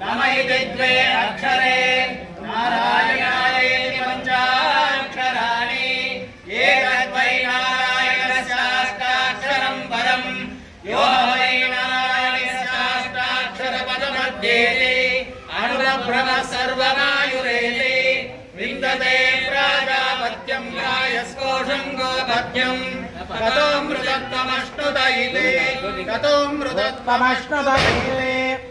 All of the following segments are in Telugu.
నమ ఇది ద్వే అక్షరే నారాయణాయేతి పంచాక్షరాణి ఏతద్వై నారాయణస్యాష్టాక్షరం పరం యో వై నారాయణస్యాష్టాక్షర పదమధ్యేతి అనురభ్రమ సర్వమాయురేతి విందతే ప్రాజాపత్యం తతో తతో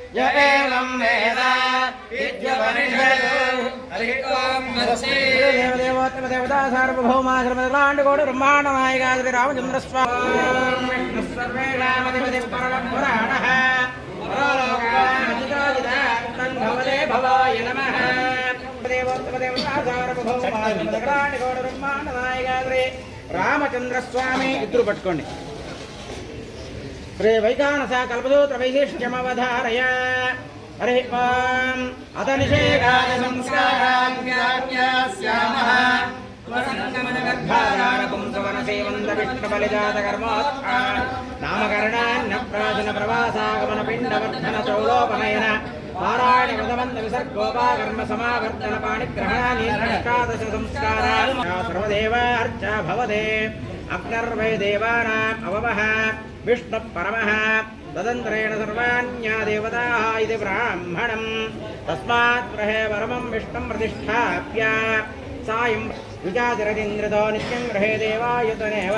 య ఏవం వేద విద్యపనిషద్ హరి ఓం దేవదేవోత్తమ దేవతా సార్వభౌమా శ్రమదలాండగోడు బ్రహ్మాండ నాయకా శ్రీ రామచంద్ర స్వామి సర్వేషామధిపతి పరమ పురాణః భవదే భవాయ నమః దేవోత్తమ దేవతా సార్వభౌమా శ్రమదలాండగోడు బ్రహ్మాండ నాయకా శ్రీ రామచంద్ర స్వామి ఇద్దరు పట్టుకోండి శ్రీవైకానస కల్పదూత్ర వైశిష్ట్యమవధారయ. హరి ఓం అత నిషేకాయ సంస్కారాన్ వ్యాఖ్యాస్యామః నామకరణాన్న ప్రాచీన ప్రవాసాగమన పిండవర్ధన చౌలోపనయన నారాయణ వృతమంత విసర్గోపాకర్మ సమావర్తన పాణిగ్రహణాని సంస్కారా సర్వదేవార్చ భవదే అగ్నర్వై దేవానాం అవవః విష్ణు పరమః తదంతరేణ సర్వాణ్యా దేవతాः ఇది బ్రాహ్మణం తస్మాత్ గృహే పరమం విష్ణుం ప్రతిష్టాప్య సాయం విజాతిరదింద్రదో నిత్యం గృహే దేవాయుతనేవ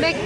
Mek.